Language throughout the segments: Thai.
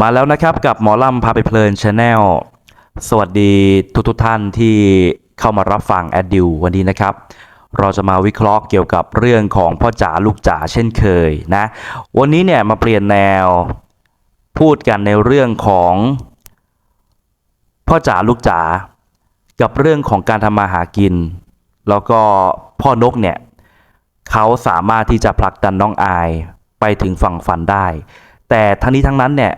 มาแล้วนะครับกับหมอลำพาไปเพลินชาแนลสวัสดีทุกทุกท่านที่เข้ามารับฟังแอดดิววันนี้นะครับ เราจะมาวิเคราะห์เกี่ยวกับเรื่องของพ่อจ๋าลูกจ๋าเช่นเคยนะ วันนี้เนี่ยมาเปลี่ยนแนวพูดกันในเรื่องของพ่อจ๋าลูกจ๋ากับเรื่องของการทำมาหากิน แล้วก็พ่อนกเนี่ยเขาสามารถที่จะผลักดันน้องอายไปถึงฝั่งฝันได้ แต่ทั้งนี้ทั้งนั้นเนี่ย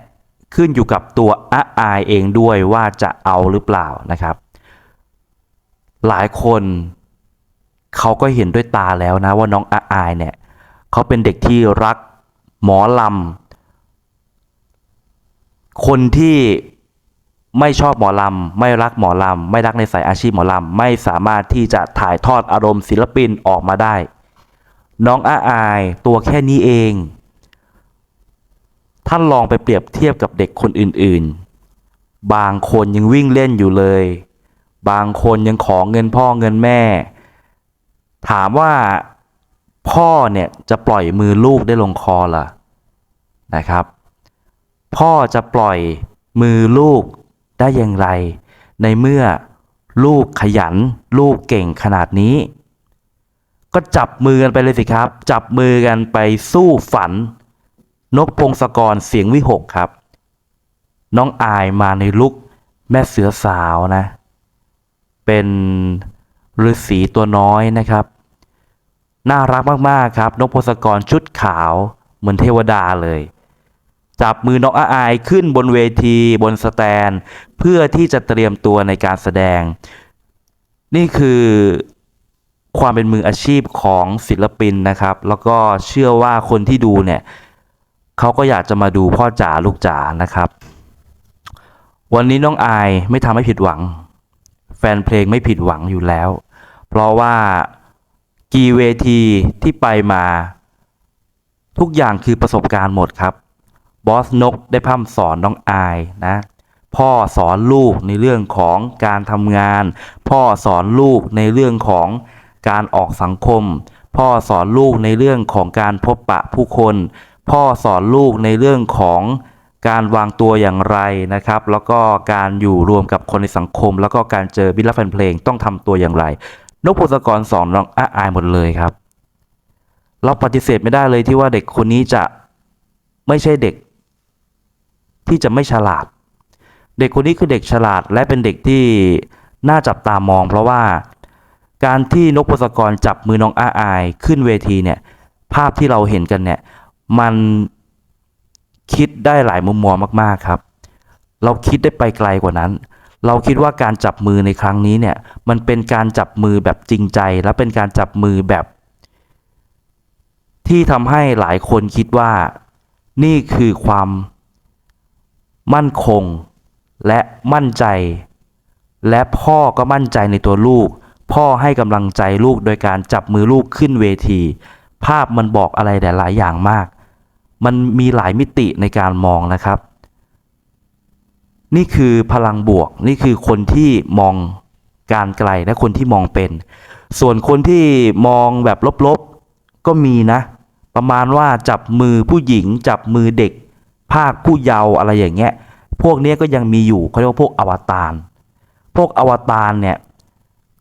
ขึ้นอยู่กับตัวอาอายเองด้วยว่าจะเอาหรือเปล่านะครับ หลายคนเขาก็เห็นด้วยตาแล้วนะว่าน้องอาอายเนี่ยเขาเป็นเด็กที่รักหมอลำคนที่ไม่ชอบหมอลำไม่รักหมอลำไม่รักในสายอาชีพหมอลำไม่สามารถที่จะถ่ายทอดอารมณ์ศิลปินออกมาได้ น้องอาอายตัวแค่นี้เอง ท่านลองไปเปรียบเทียบกับเด็กคนอื่นๆ บางคนยังวิ่งเล่นอยู่เลย บางคนยังขอเงินพ่อเงินแม่ ถามว่าพ่อเนี่ยจะปล่อยมือลูกได้ลงคอเหรอนะครับ พ่อจะปล่อยมือลูกได้อย่างไร ในเมื่อลูกขยัน ลูกเก่งขนาดนี้ ก็จับมือกันไปเลยสิครับ จับมือกันไปสู้ฝัน นกพงศกรเสียงวิหกครับ น้องอายมาในลุกแม่เสือสาวนะ เป็นฤาษีตัวน้อยนะครับ น่ารักมากๆครับ นกพงศกรชุดขาวเหมือนเทวดาเลย จับมือน้องอายขึ้นบนเวทีบนสแตน เพื่อที่จะเตรียมตัวในการแสดง นี่คือความเป็นมืออาชีพของศิลปินนะครับ แล้วก็เชื่อว่าคนที่ดูเนี่ย เขาก็อยากจะมาดูพ่อจ๋าลูกจ๋านะครับ วันนี้น้องอายไม่ทำให้ผิดหวัง แฟนเพลงไม่ผิดหวังอยู่แล้ว เพราะว่ากี่เวทีที่ไปมา ทุกอย่างคือประสบการณ์หมดครับ บอสนกได้พ่ำสอนน้องอายนะพ่อสอนลูกในเรื่องของการทำงาน พ่อสอนลูกในเรื่องของการออกสังคม พ่อสอนลูกในเรื่องของการพบปะผู้คน พ่อสอนลูกในเรื่องของการวางตัวอย่างไรนะครับ แล้วก็การอยู่รวมกับคนในสังคม แล้วก็การเจอบิลล์แฟนเพลงต้องทำตัวอย่างไร นกพงศกรสอนน้องอาอายหมดเลยครับ เราปฏิเสธไม่ได้เลยที่ว่าเด็กคนนี้จะไม่ใช่เด็ก ที่จะไม่ฉลาด เด็กคนนี้คือเด็กฉลาด และเป็นเด็กที่น่าจับตามอง เพราะว่าการที่นกพงศกรจับมือน้องอาอาย ขึ้นเวทีเนี่ย ภาพที่เราเห็นกันเนี่ย มันคิดได้หลายมุมมองมากๆครับ เราคิดได้ไปไกลกว่านั้น เราคิดว่าการจับมือในครั้งนี้เนี่ย มันเป็นการจับมือแบบจริงใจ และเป็นการจับมือแบบ ที่ทำให้หลายคนคิดว่านี่คือความมั่นคงและมั่นใจ และพ่อก็มั่นใจในตัวลูก พ่อให้กำลังใจลูกโดยการจับมือลูกขึ้นเวที ภาพมันบอกอะไรหลายอย่างมาก มันมีหลายมิติในการมองนะครับ นี่คือพลังบวก นี่คือคนที่มองการไกลและคนที่มองเป็น ส่วนคนที่มองแบบลบๆก็มีนะ ประมาณว่าจับมือผู้หญิง จับมือเด็ก ภาคผู้เยาว์อะไรอย่างเงี้ย พวกนี้ก็ยังมีอยู่เขาเรียกว่าพวกอวตาร พวกอวตารเนี่ย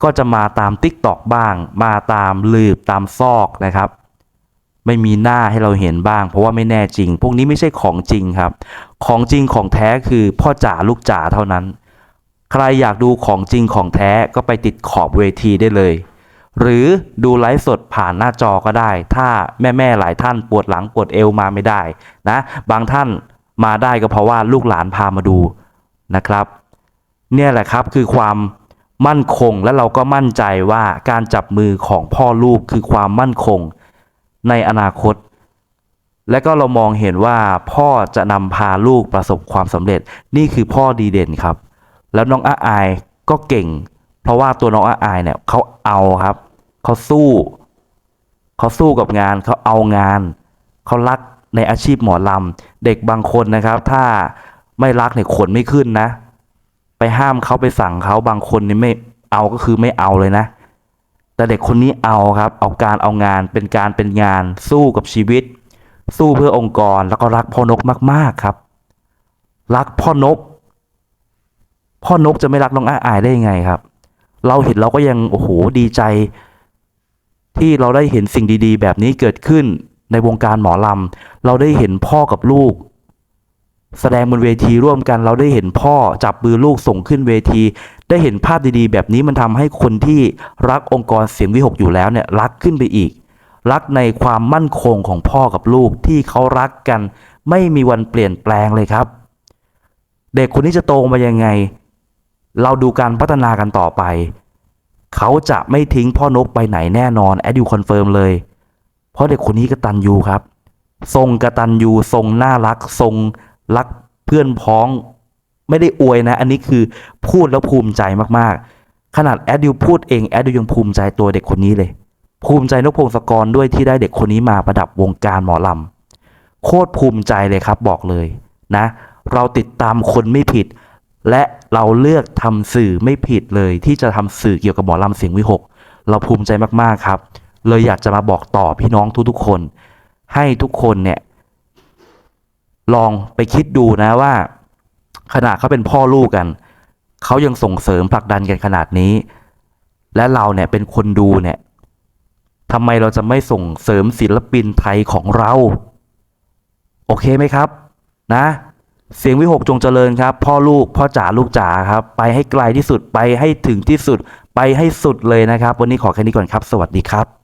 ก็จะมาตามติ๊กตอกบ้าง มาตามลืบตามซอกนะครับ ไม่มีหน้าให้เราเห็นบ้าง เพราะว่าไม่แน่จริง พวกนี้ไม่ใช่ของจริงครับ ของจริงของแท้คือพ่อจ๋าลูกจ๋าเท่านั้น ใครอยากดูของจริงของแท้ก็ไปติดขอบเวทีได้เลย หรือดูไลฟ์สดผ่านหน้าจอก็ได้ ถ้าแม่ๆหลายท่านปวดหลังปวดเอวมาไม่ได้นะ บางท่านมาได้ก็เพราะว่าลูกหลานพามาดูนะครับ เนี่ยแหละครับคือความมั่นคงและเราก็มั่นใจว่าการจับมือของพ่อลูกคือความมั่นคง ในอนาคต และก็เรามองเห็นว่าพ่อจะนำพาลูกประสบความสำเร็จ นี่คือพ่อดีเด่นครับ แล้วน้องอาอายก็เก่ง เพราะว่าตัวน้องอาอายเนี่ยเขาเอาครับเขาสู้เขาสู้กับงานเขาเอางานเขารักในอาชีพหมอลำเด็กบางคนนะครับ ถ้าไม่รักเนี่ยขนไม่ขึ้นนะ ไปห้ามเขาไปสั่งเขาบางคนนี่ไม่เอาก็คือไม่เอาเลยนะ แต่เด็กคนนี้เอาครับ เอาการเอางานเป็นการเป็นงานสู้กับชีวิต สู้เพื่อองค์กรแล้วก็รักพ่อนกมาก ๆครับ รักพ่อนก พ่อนกจะไม่รักน้องอ้าอายได้ยังไงครับ เราเห็นเราก็ยังโอ้โหดีใจ ที่เราได้เห็นสิ่งดี ๆ แบบนี้เกิดขึ้นในวงการหมอลำเราได้เห็นพ่อกับลูก แสดงบนเวทีร่วมกันเราได้เห็นพ่อจับมือลูกส่งขึ้นเวที ได้เห็นภาพดีๆ แบบนี้มันทำให้คนที่รักองค์กรเสียงวิหกอยู่แล้วเนี่ยรักขึ้นไปอีก รักในความมั่นคงของพ่อกับลูกที่เขารักกัน ไม่มีวันเปลี่ยนแปลงเลยครับ เด็กคนนี้จะโตมายังไง เราดูการพัฒนากันต่อไป เขาจะไม่ทิ้งพ่อนกไปไหนแน่นอนแอดยูคอนเฟิร์มเลย เพราะเด็กคนนี้กระตัญญูครับ ทรงกระตัญญูทรงน่ารักทรง รักเพื่อนพ้องไม่ได้อวยนะ อันนี้คือพูดแล้วภูมิใจมากๆ ขนาดแอดยูพูดเองแอดยูยังภูมิใจตัวเด็กคนนี้เลย ภูมิใจนกพงศกรด้วยที่ได้เด็กคนนี้มาประดับวงการหมอลำโคตรภูมิใจเลยครับบอกเลยนะ เราติดตามคนไม่ผิด และเราเลือกทำสื่อไม่ผิดเลย ที่จะทำสื่อเกี่ยวกับหมอลำเสียงวิหกเราภูมิใจมากๆครับ เลยอยากจะมาบอกต่อพี่น้องทุกๆคน ให้ทุกคนเนี่ย ลองไปคิดดูนะว่าขณะเขาเป็นพ่อลูกกัน เขายังส่งเสริมผลักดันกันขนาดนี้ และเราเนี่ยเป็นคนดูเนี่ยทำไมเราจะไม่ส่งเสริมศิลปินไทยของเรา โอเคไหมครับ นะ เสียงวิหกจงเจริญครับ พ่อลูกพ่อจ๋าลูกจ๋าครับ ไปให้ไกลที่สุดไปให้ถึงที่สุด ไปให้สุดเลยนะครับ วันนี้ขอแค่นี้ก่อนครับ สวัสดีครับ